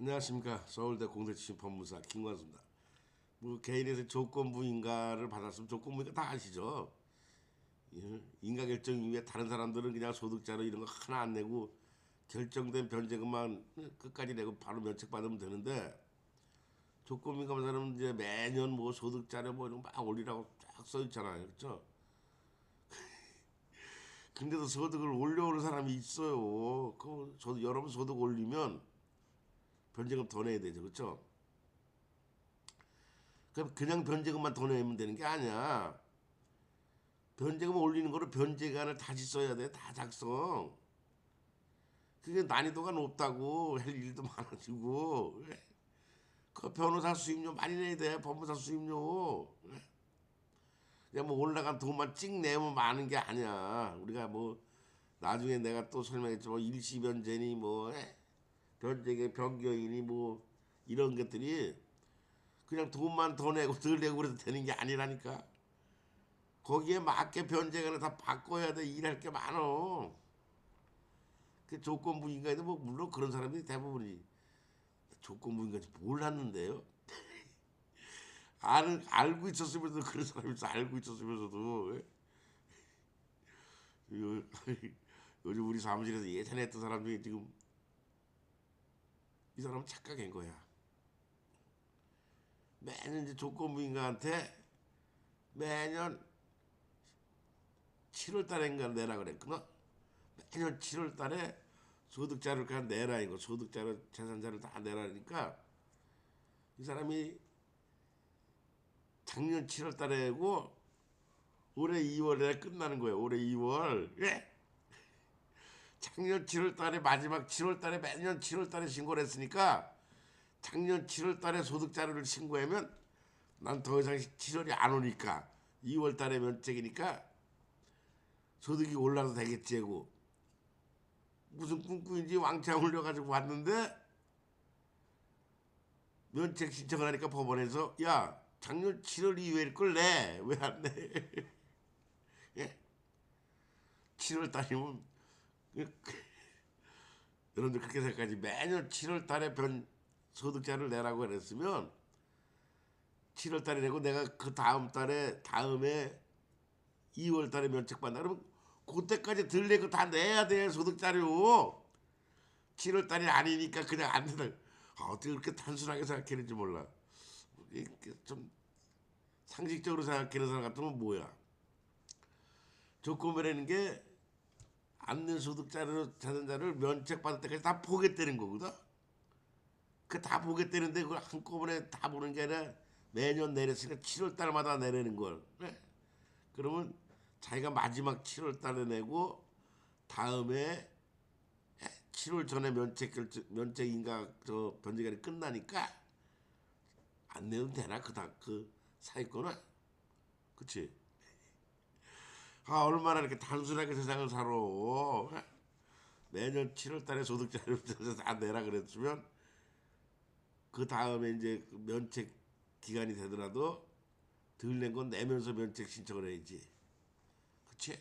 안녕하십니까 서울대 공대출신 법무사 김관수입니다. 뭐 개인에서 조건부 인가를 받았으면 조건부인가 다 아시죠? 예, 인가 결정 이후에 다른 사람들은 그냥 소득자료 이런 거 하나 안 내고 결정된 변제금만 끝까지 내고 바로 면책 받으면 되는데 조건부인 검사는 이제 매년 뭐 소득자료 뭐 이런 거 막 올리라고 쫙 써 있잖아요, 그렇죠? 근데도 소득을 올려오는 사람이 있어요. 그 소득 여러분 소득 올리면 변제금 더 내야 되죠, 그렇죠? 그럼 그냥 변제금만 더 내면 되는 게 아니야. 변제금 올리는 거로 변제관을 다시 써야 돼, 다 작성. 그게 난이도가 높다고 할 일도 많아지고. 그 변호사 수임료 많이 내야 돼, 법무사 수임료. 그냥 뭐 올라간 돈만 찍 내면 많은 게 아니야. 우리가 뭐 나중에 내가 또 설명했지만 일시 변제니 뭐 에? 변제계 변경이니 뭐 이런 것들이 그냥 돈만 더 내고 덜 내고 그래도 되는 게 아니라니까. 거기에 맞게 변제가를 다 바꿔야 돼. 일할 게 많어. 그 조건부인가에도 뭐 물론 그런 사람들이 대부분이 조건부인가인지 몰랐는데요. 알, 알고 있었으면서도 그런 사람이 있어 알고 있었으면서도 예? 요- 요즘 우리 사무실에서 예전에 했던 사람 중에 지금 이 사람은 착각한 거야 매년 이제 조건부인가한테 매년 7월 달인가 내라 그랬구나 매년 7월 달에 소득자를 그냥 내라 이거 소득자를 재산자를 다 내라니까 이 사람이 작년 7월 달에고 올해 2월에 끝나는 거예요. 올해 2월. 예? 작년 7월 달에 마지막 7월 달에 매년 7월 달에 신고를 했으니까 작년 7월 달에 소득 자료를 신고하면 난 더 이상 7월이 안 오니까 2월 달에 면책이니까 소득이 올라도 되겠지 하고 무슨 꿈꾸인지 왕창 올려가지고 왔는데 면책 신청을 하니까 법원에서 야 작년 7월 이후일 걸 내 왜 안 내? 예? 7월 달이면 여러분들 그렇게 생각하지. 매년 7월 달에 변 소득자를 내라고 그랬으면 7월 달에 내고 내가 그 다음 달에 다음에 2월 달에 면책 받나 그러면 그때까지 들 내고 다 내야 돼 소득자료. 7월 달이 아니니까 그냥 안 된다. 아, 어떻게 그렇게 단순하게 생각했는지 몰라. 이게 좀 상식적으로 생각하는 사람 같으면 뭐야? 조건이라는 게 안는 소득자료 자산자를 면책 받을 때까지 다 보겠다는 거거든. 그 다 보겠다는데 그걸 한꺼번에 다 보는 게 아니라 매년 내렸으니까 7월 달마다 내리는 걸. 네? 그러면 자기가 마지막 7월 달에 내고 다음에 7월 전에 면책 결정 면책 인가 저 변제기간이 끝나니까 안 내도 되나 그다 그 사기꾼은 그치 아 얼마나 이렇게 단순하게 세상을 살아. 매년 7월달에 소득자료를 다 내라 그랬으면 그 다음에 이제 그 면책 기간이 되더라도 덜 낸 건 내면서 면책 신청을 해야지. 그치